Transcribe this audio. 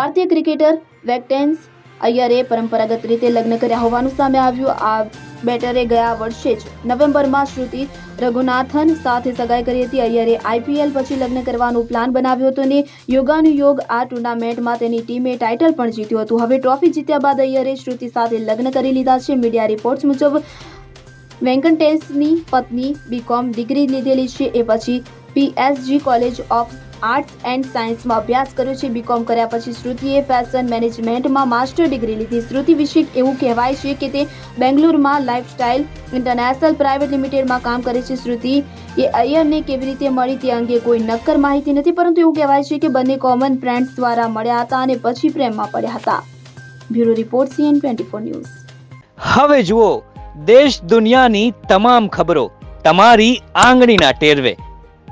ભારતીય ક્રિકેટર વેક્ટેન્સ અય્યરે પરંપરાગત રીતે લગ્ન કર્યા હોવાનું સામે આવ્યું. આ બેટરે ગયા વર્ષે જ નવેમ્બરમાં શ્રુતિ રઘુનાથન સાથે સગાઈ કરી હતી. અય્યરે આઈપીએલ પછી લગ્ન કરવાનો પ્લાન બનાવ્યો હતો અને યોગાનુયોગ આ ટુર્નામેન્ટમાં તેની ટીમે ટાઇટલ પણ જીત્યું હતું. હવે ટ્રોફી જીત્યા બાદ અય્યરે શ્રુતિ સાથે લગ્ન કરી લીધા છે. મીડિયા રિપોર્ટ્સ મુજબ, વેંકટેશની પત્ની બીકોમ ડિગ્રી લીધેલી છે. એ પછી PSG college of arts and સાયન્સમાં અભ્યાસ કર્યો છે. બીકોમ કર્યા પછી શ્રુતિએ ફેશન મેનેજમેન્ટમાં માસ્ટર ડિગ્રી લીધી. શ્રુતિ વિશે એવું કહેવાય છે કે તે બેંગ્લોરમાં લાઇફસ્ટાઇલ ઇન્ટરનેશનલ પ્રાઇવેટ લિમિટેડમાં કામ કરે છે. શ્રુતિ, એ અય્યરને કેવી રીતે મળી તે અંગે કોઈ નક્કર માહિતી નથી, પરંતુ એવું કહેવાય છે કે બંને કોમન ફ્રેન્ડ્સ દ્વારા મળ્યા હતા અને પછી પ્રેમમાં પડ્યા હતા. Bureau report CN twenty four news. હવે જુઓ, દેશ દુનિયાની તમામ ખબરો તમારી આંગળીના ટેરવે.